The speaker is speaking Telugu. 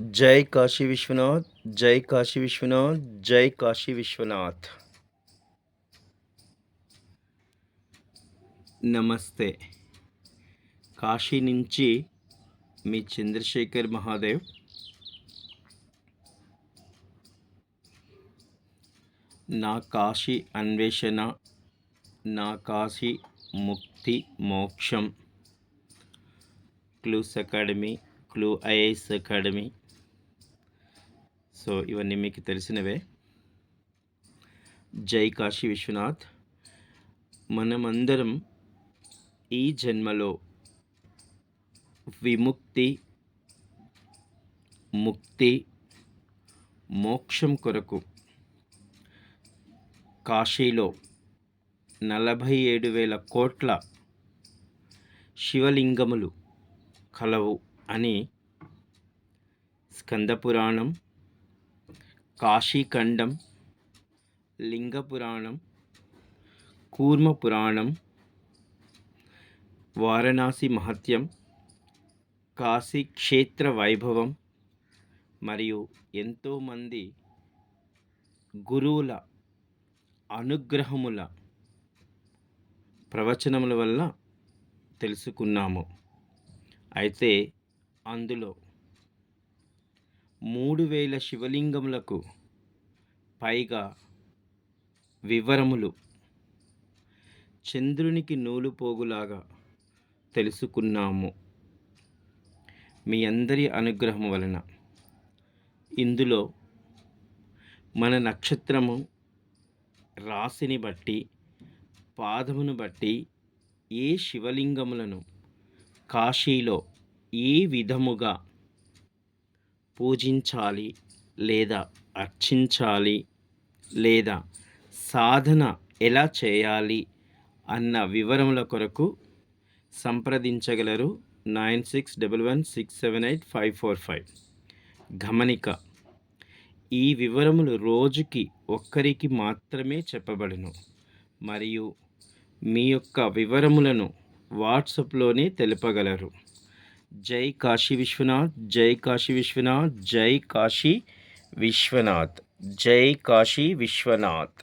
జై కాశీ విశ్వనాథ్ జై కాశీ విశ్వనాథ్ జై కాశీ విశ్వనాథ్. నమస్తే. కాశీ నుంచి మీ చంద్రశేఖర్ మహాదేవ్. నా కాశీ అన్వేషణ నా కాశీ ముక్తి మోక్షం. Clues academy clue IAS academy so ఇవన్నీ మీకు తెలిసినవే. జై కాశీ విశ్వనాథ్. మనమందరం ఈ జన్మలో విముక్తి ముక్తి మోక్షం కొరకు కాశీలో నలభై ఏడు వేల కోట్ల శివలింగములు కలవు అని స్కందపురాణం కాశీఖండం లింగ పురాణం కూర్మ పురాణం వారణాసి మహత్యం కాశీక్షేత్ర వైభవం మరియు ఎంతోమంది గురువుల అనుగ్రహముల ప్రవచనముల వల్ల తెలుసుకున్నాము. అయితే అందులో మూడు వేల శివలింగములకు పైగా వివరములు చంద్రునికి నూలు పోగులాగా తెలుసుకున్నాము. మీ అందరి అనుగ్రహం వలన. ఇందులో మన నక్షత్రము రాశిని బట్టి పాదమును బట్టి ఏ శివలింగములను కాశీలో ఏ విధముగా పూజించాలి లేదా అర్చించాలి లేదా సాధన ఎలా చేయాలి అన్న వివరముల కొరకు సంప్రదించగలరు nine six double one six seven eight five four five. గమనిక ఈ వివరములు రోజుకి ఒక్కరికి మాత్రమే చెప్పబడును మరియు మీ యొక్క వివరములను వాట్సాప్లోనే తెలుపగలరు. జై కాశీ విశ్వనాథ్ జై కాశీ విశ్వనాథ్ జై కాశీ విశ్వనాథ్ జై కాశీ విశ్వనాథ్